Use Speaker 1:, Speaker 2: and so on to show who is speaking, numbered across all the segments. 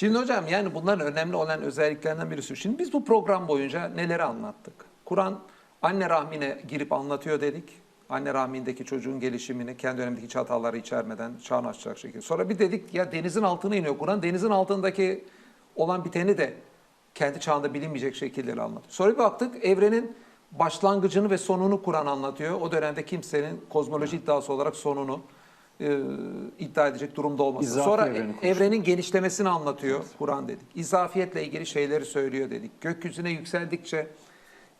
Speaker 1: Şimdi hocam yani bunların önemli olan özelliklerinden birisi. Şimdi biz bu program boyunca neleri anlattık? Kur'an anne rahmine girip anlatıyor dedik. Anne rahmindeki çocuğun gelişimini, kendi dönemindeki hiç hataları içermeden çağını açacak şekilde. Sonra bir dedik ya denizin altına iniyor Kur'an. Denizin altındaki olan biteni de kendi çağında bilinmeyecek şekilleri anlatıyor. Sonra bir baktık evrenin başlangıcını ve sonunu Kur'an anlatıyor. O dönemde kimsenin kozmoloji iddiası olarak sonunu e, iddia edecek durumda olması.
Speaker 2: İzafi
Speaker 1: Sonra
Speaker 2: evreni
Speaker 1: evrenin genişlemesini anlatıyor Kur'an dedik. İzafiyetle ilgili şeyleri söylüyor dedik. Gökyüzüne yükseldikçe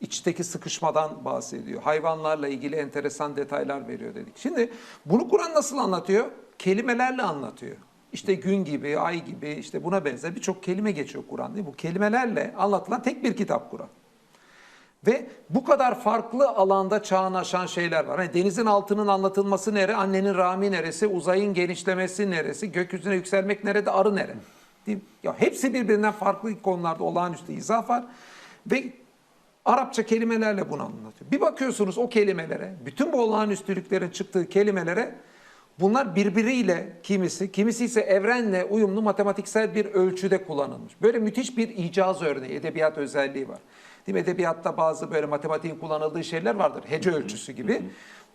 Speaker 1: içteki sıkışmadan bahsediyor. Hayvanlarla ilgili enteresan detaylar veriyor dedik. Şimdi bunu Kur'an nasıl anlatıyor? Kelimelerle anlatıyor. İşte gün gibi, ay gibi, işte buna benzer birçok kelime geçiyor Kur'an değil mi? Bu kelimelerle anlatılan tek bir kitap Kur'an. Ve bu kadar farklı alanda çağını aşan şeyler var. Hani denizin altının anlatılması nere, annenin rahmi neresi, uzayın genişlemesi neresi, gökyüzüne yükselmek nerede, arı nere? Değil? Ya hepsi birbirinden farklı konularda olağanüstü izah var. Ve Arapça kelimelerle bunu anlatıyor. Bir bakıyorsunuz o kelimelere, bütün bu olağanüstülüklerin çıktığı kelimelere bunlar birbiriyle kimisi, kimisi ise evrenle uyumlu matematiksel bir ölçüde kullanılmış. Böyle müthiş bir icaz örneği, edebiyat özelliği var. Değil mi? Edebiyatta bazı böyle matematiğin kullanıldığı şeyler vardır. Hece ölçüsü gibi.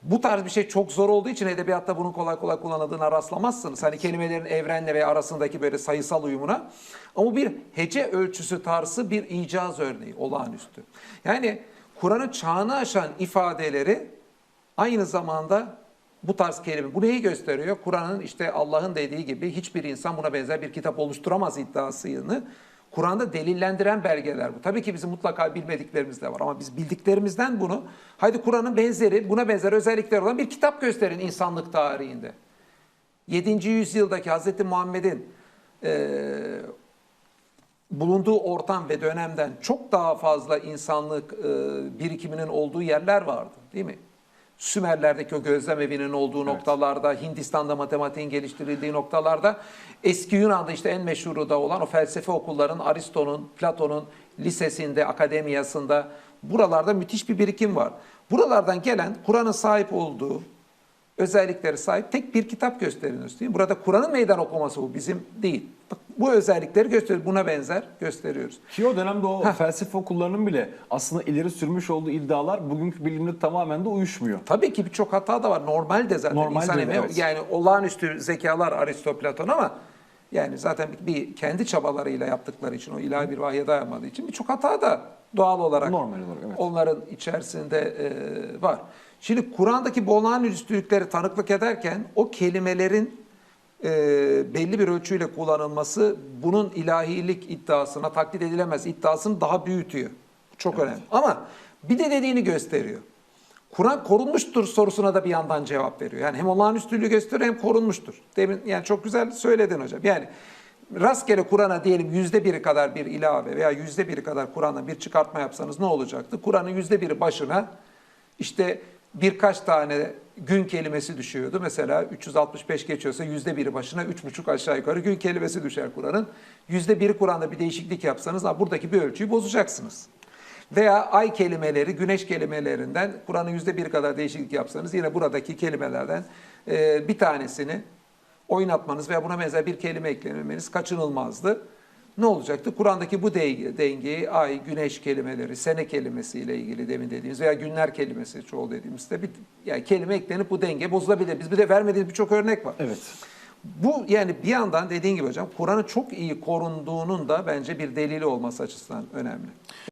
Speaker 1: Bu tarz bir şey çok zor olduğu için edebiyatta bunun kolay kolay kullanıldığına rastlamazsınız. Hani kelimelerin evrenle ve arasındaki böyle sayısal uyumuna. Ama bir hece ölçüsü tarzı bir icaz örneği, olağanüstü. Yani Kur'an'ın çağını aşan ifadeleri aynı zamanda bu tarz kelime. Bu neyi gösteriyor? Kur'an'ın işte Allah'ın dediği gibi hiçbir insan buna benzer bir kitap oluşturamaz iddiasını Kur'an'da delillendiren belgeler bu. Tabii ki bizim mutlaka bilmediklerimiz de var ama biz bildiklerimizden bunu haydi Kur'an'ın benzeri buna benzer özellikler olan bir kitap gösterin insanlık tarihinde. 7. yüzyıldaki Hz. Muhammed'in eee, bulunduğu ortam ve dönemden çok daha fazla insanlık e, birikiminin olduğu yerler vardı değil mi? Sümerlerdeki o gözlem evinin olduğu noktalarda, Hindistan'da matematiğin geliştirildiği noktalarda, eski Yunan'da işte en meşhuru da olan o felsefe okulların, Aristo'nun, Platon'un lisesinde, akademiyasında buralarda müthiş bir birikim var. Buralardan gelen Kur'an'ın sahip olduğu özellikleri sahip tek bir kitap gösteriyoruz değil mi? Burada Kur'an'ın meydan okuması bu bizim değil. Bak, bu özellikleri gösteriyoruz. Buna benzer gösteriyoruz.
Speaker 2: Ki o dönemde o felsefe okullarının bile aslında ileri sürmüş olduğu iddialar bugünkü bilimle tamamen de uyuşmuyor.
Speaker 1: Tabii ki birçok hata da var. Normal de zaten
Speaker 2: Normal
Speaker 1: insan
Speaker 2: de,
Speaker 1: emeği-
Speaker 2: evet.
Speaker 1: yani olağanüstü zekalar Aristo, Platon ama yani zaten bir, kendi çabalarıyla yaptıkları için o ilahi bir vahye dayanmadığı için birçok hata da doğal olarak
Speaker 2: Normal olarak, evet.
Speaker 1: onların içerisinde e, var. Şimdi Kur'an'daki bu olağanüstülükleri tanıklık ederken o kelimelerin e, belli bir ölçüyle kullanılması bunun ilahilik iddiasına taklit edilemez iddiasını daha büyütüyor. Çok önemli. Ama bir de dediğini gösteriyor. Kur'an korunmuştur sorusuna da bir yandan cevap veriyor. Yani hem olağanüstülüğü gösteriyor hem korunmuştur. Demin yani çok güzel söyledin hocam. Yani rastgele Kur'an'a diyelim yüzde biri kadar bir ilave veya yüzde biri kadar Kur'an'a bir çıkartma yapsanız ne olacaktı? Kur'an'ın yüzde biri başına işte birkaç tane gün kelimesi düşüyordu. Mesela 365 geçiyorsa yüzde biri başına üç buçuk aşağı yukarı gün kelimesi düşer Kur'an'ın. Yüzde biri Kur'an'da bir değişiklik yapsanız buradaki bir ölçüyü bozacaksınız. Veya ay kelimeleri, güneş kelimelerinden Kur'an'ın yüzde bir kadar değişiklik yapsanız yine buradaki kelimelerden e, bir tanesini oynatmanız veya buna benzer bir kelime eklememeniz kaçınılmazdı. Ne olacaktı? Kur'an'daki bu denge- dengeyi ay, güneş kelimeleri, sene kelimesiyle ilgili demin dediğimiz veya günler kelimesi çoğul dediğimizde bir yani kelime eklenip bu denge bozulabilir. Biz bir de vermediğimiz birçok örnek var.
Speaker 2: Evet.
Speaker 1: Bu yani bir yandan dediğin gibi hocam Kur'an'ın çok iyi korunduğunun da bence bir delili olması açısından önemli.